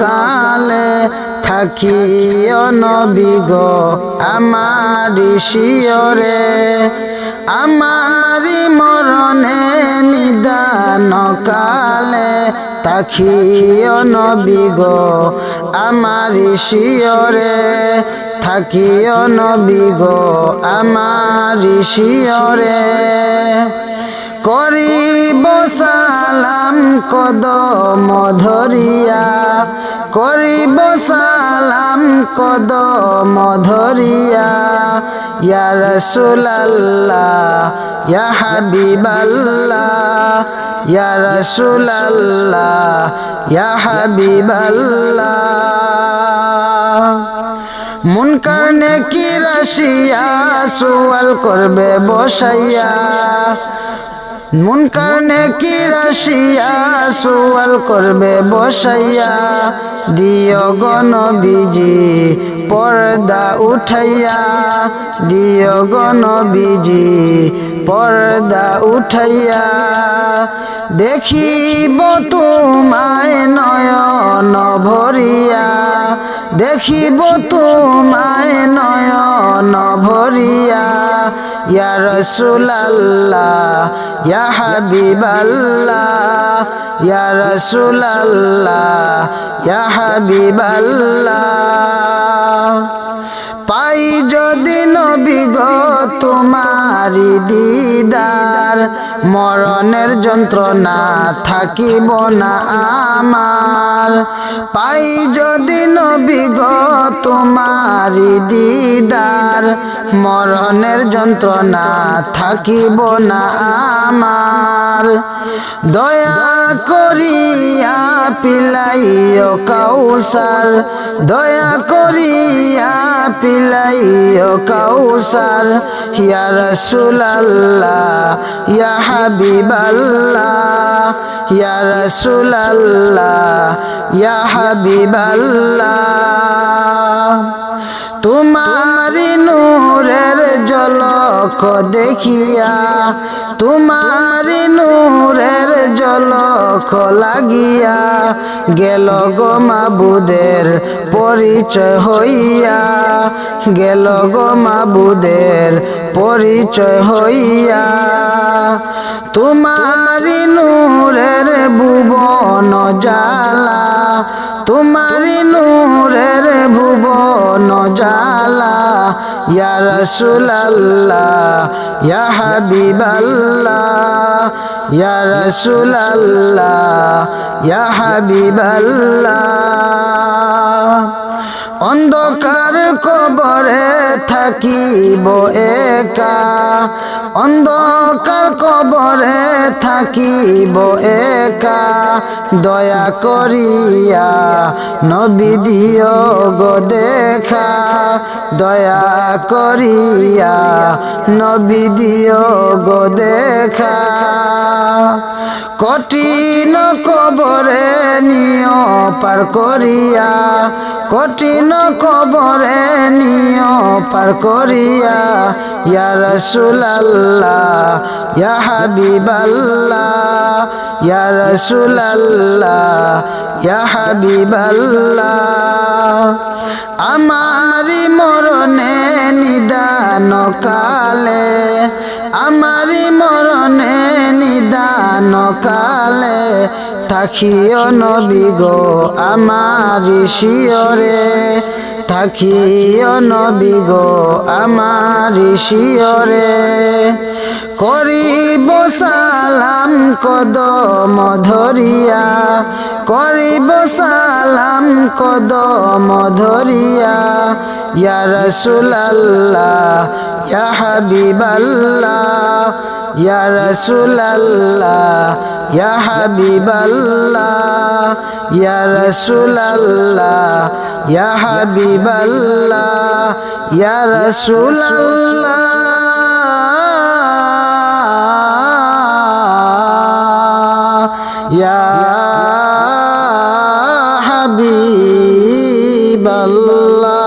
কালে থাকিও নবিগ আমারি শিয়রে। আমারি মরণে নিদান কালে তাকিও নবিগ আমারি শিয়রে। থাকিও নবিগ আমারি শিয়রে। করিব সালাম কদম ধরিয়া করিব সালাম কদম ধরিয়া, ইয়া রাসূলুল্লাহ, ইয়া হাবিবাল্লাহ, ইয়া রাসূলুল্লাহ, ইয়া হাবিবাল্লাহ। মুনকার নেকি রাশিয়া, সুয়াল করবে বসাইয়া মুনকার নেকি রাশিয়া সুয়াল করবে বসাইয়া, দিও গণ বিজি পর্দা উঠাইয়া, দিও গণ বিজি পর্দা উঠাইয়া। দেখিব তোমায় নয়ন ভরিয়া, দেখিব তোমায় নয়ন ভরিয়া। ইয়া রাসূলুল্লাহ, ইয়া হাবিবাল্লাহ, ইয়া রাসূলুল্লাহ, ইয়া হাবিবাল্লাহ। পাই যদি নবী গো তোমারি দিদার, মরণের যন্ত্রণা থাকিব না আমার। পাই যদি নবী গো তোমারি দিদার মরণের যন্ত্রণা থাকিব না আমার। দয়া করিয়া পিলাইও কাউসার। দয়া করিয়া পিলাইও কাউসার। ইয়া রাসূলুল্লাহ, ইয়া হাবিবাল্লাহ, ইয়া রাসূলুল্লাহ, ইয়া হাবিবাল্লাহ। তোমারি জলক দেখিয়া তোমারি নূরের জলক লাগিয়া গেল গো মাবুদের পরিচয় হইয়া গেল গো মাবুদের পরিচয় হইয়া তোমারি নূরের ভুবন জালা তোমারি নূরের ভুবন জালা ইয়া রাসূলুল্লাহ ইয়া হাবিবাল্লাহ ইয়া রাসূলুল্লাহ ইয়া হাবিবাল্লাহ। অন্ধকার কবরে থাকিব একা। অন্ধকার কবরে থাকিব একা। দয়া করিয়া নবী দিও দেখা। দয়া করিয়া নবী দিও দেখা। কঠিন কবরে নিয় পার করিয়া। কঠিন কবরে নিয় পার করিয়া। ইয়া রাসূলুল্লাহ, ইয়া হাবিবাল্লাহ, ইয়া রাসূলুল্লাহ ইয়া হাবিবাল্লাহ, আমারি মরণে নিদান কালে, আমারি মরণে নিদান কালে, থাকিও নবী গো আমারি শিয়রে, থাকিও নবী গো আমারি শিয়রে। করিব সালাম কদম ধরিয়া, করিব সালাম কদম ধরিয়া, ইয়া রাসূলুল্লাহ, ইয়া হাবিবাল্লাহ, ইয়া রাসূলাল্লাহ, ইয়া হাবিবাল্লাহ, ইয়া রাসূলাল্লাহ, ইয়া হাবিবাল্লাহ, ইয়া يا حبيب الله